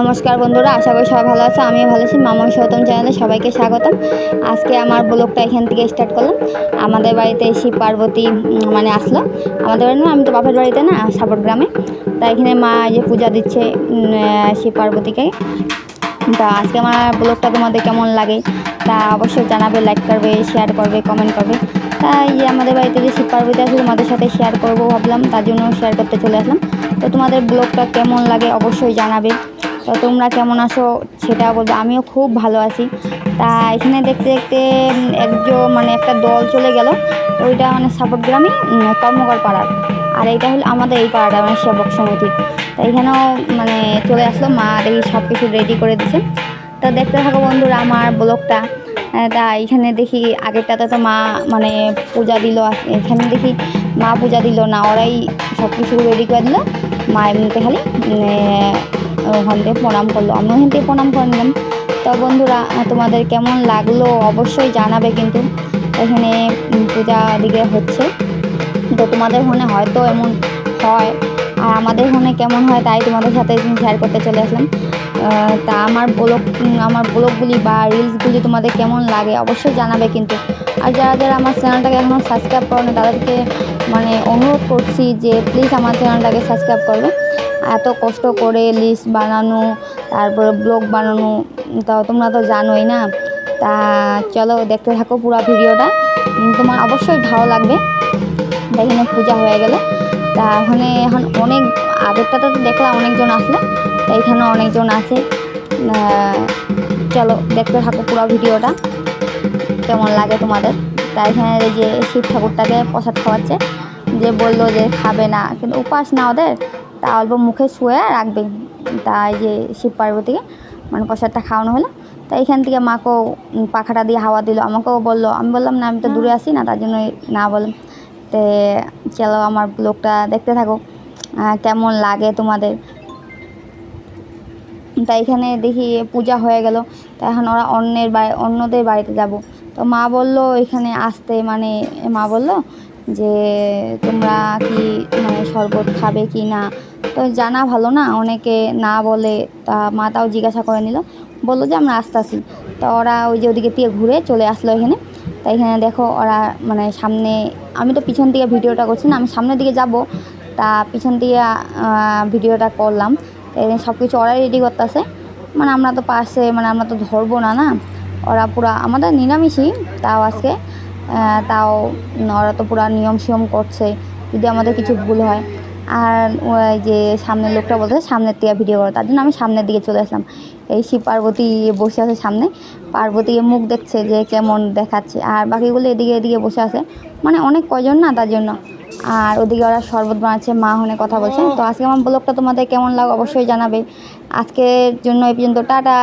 নমস্কার বন্ধুরা, আশা করি সবাই ভালো আছে, আমিও ভালো আছি, মামা সৌতম চ্যানেলে সবাইকে স্বাগতম। আজকে আমার ব্লগটা এখান থেকে স্টার্ট করলাম। আমাদের বাড়িতে শিব পার্বতী মানে আসলো। আমাদের বাড়ি না, আমি তো বাপের বাড়িতে না সাপোর্ট গ্রামে। তা এখানে মা যে পূজা দিচ্ছে শিব পার্বতীকে। তা আজকে আমার ব্লগটা তোমাদের কেমন লাগে, তা অবশ্যই জানাবে লাইক করবে শেয়ার করবে কমেন্ট করবে। তাই আমাদের বাড়িতে যে শিব পার্বতী আছে, তোমাদের সাথে শেয়ার করব ভাবলাম, তার জন্য শেয়ার করতে চলে আসলাম। তো তোমাদের ব্লগটা কেমন লাগে, অবশ্যই জানাবে। তো তোমরা কেমন আছো সেটা বলবে। আমিও খুব ভালো আছি। তা এখানে দেখতে দেখতে একজন মানে একটা দল চলে গেল। ওইটা মানে সাপোর্ট গ্রামে কর্মকর পাড়ার। আর এইটা হলো আমাদের এই পাড়াটা মানে সেবক সমিতির। তো এখানেও মানে চলে আসলো, মা দেখি সব কিছু রেডি করে দিছে। তা দেখতে থাকো বন্ধুরা আমার ব্লগটা। তা এখানে দেখি আগেরটাতে তো মা মানে পূজা দিল এখানে দেখি মা পূজা দিল না, ওরাই সব কিছু রেডি করে দিল। মা এমনিতে খালি ওখান থেকে প্রণাম করল। আমিও ওখান প্রণাম করে নিলাম। তো বন্ধুরা, তোমাদের কেমন লাগল অবশ্যই জানাবে কিন্তু এখানে পূজা দিকে হচ্ছে। তো তোমাদের মনে হয়তো এমন হয়, আর আমাদের মনে কেমন হয় তাই তোমাদের সাথে শেয়ার করতে চলে আসলাম। তা আমার ব্লগ আমার ব্লগগুলি বা রিলসগুলি তোমাদের কেমন লাগে অবশ্যই জানাবে কিন্তু। আর যারা যারা আমার চ্যানেলটাকে এখনও সাবস্ক্রাইব করো না তাদেরকে মানে অনুরোধ করছি যে প্লিজ আমার চ্যানেলটাকে সাবস্ক্রাইব করবে। এত কষ্ট করে লিস্ট বানানো, তারপরে ব্লগ বানানো, তো তোমরা তো জানোই না। তা চলো দেখতে থাকো পুরো ভিডিওটা। তোমার অবশ্যই ভালো লাগবে। এখানে পূজা হয়ে গেল। তা ওখানে এখন অনেক আগেরটাতে তো দেখলাম অনেকজন আসলো, তা এখানে অনেকজন আছে। চলো দেখতে থাকো পুরো ভিডিওটা। কেমন লাগে তোমাদের? তা এখানে যে শিব ঠাকুরটাকে প্রসাদ খাওয়াচ্ছে। যে বলল যে খাবে না, কিন্তু উপাস না ওদের। তা অল্প মুখে শুয়ে রাখবে তাই যে শিব পার্বতীকে মানে প্রসাদটা খাওয়ানো হলো। তা এখান থেকে মাকেও পাখাটা দিয়ে হাওয়া দিল, আমাকেও বলল, আমি বললাম, না, আমি তো দূরে আসি না, তার জন্য না বললাম। তে চলো আমার ব্লগটা দেখতে থাকো কেমন লাগে তোমাদের। তাই এখানে দেখি পূজা হয়ে গেল, তা এখন ওরা অন্যের বাড়ি, অন্যদের বাড়িতে যাব। তো মা বলল, এখানে আসতে মানে মা বলল যে তোমরা কি মানে শরবত খাবে কি না? তো জানা ভালো না, অনেকে না বলে তা মা তাও জিজ্ঞাসা করে নিল, বলল যে আমরা আসতেছি। তা ওরা ওই যে ওদিকে দিয়ে ঘুরে চলে আসলো এখানে। তাই এখানে দেখো ওরা মানে সামনে, আমি তো পিছন দিকে ভিডিওটা করছি না, আমি সামনের দিকে যাব। তা পিছন দিয়ে ভিডিওটা করলাম। তাই সব কিছু ওরাই রেডি করতেছে। মানে আমরা তো পাশে মানে আমরা তো ধরবো না না? ওরা পুরা আমাদের নিরামিষই, তাও আজকে। তাও ওরা তো পুরা নিয়ম সিয়ম করছে, যদি আমাদের কিছু ভুল হয়। আর ওই যে সামনের লোকটা বলতে সামনের দিকে ভিডিও করে। তার জন্য আমি সামনের দিকে চলে আসলাম। এই শিব পার্বতী বসে আছে সামনে। পার্বতী মুখ দেখছে যে কেমন দেখাচ্ছে। আর বাকিগুলো এদিকে এদিকে বসে আছে। মানে অনেক কজন না, তার জন্য। আর ওদিকে ওরা শরবত বানাচ্ছে, মা হনে কথা বলছে। তো আজকে আমার ব্লগটা তোমাদের কেমন লাগে অবশ্যই জানাবে। আজকের জন্য এই পর্যন্ত, টাটা।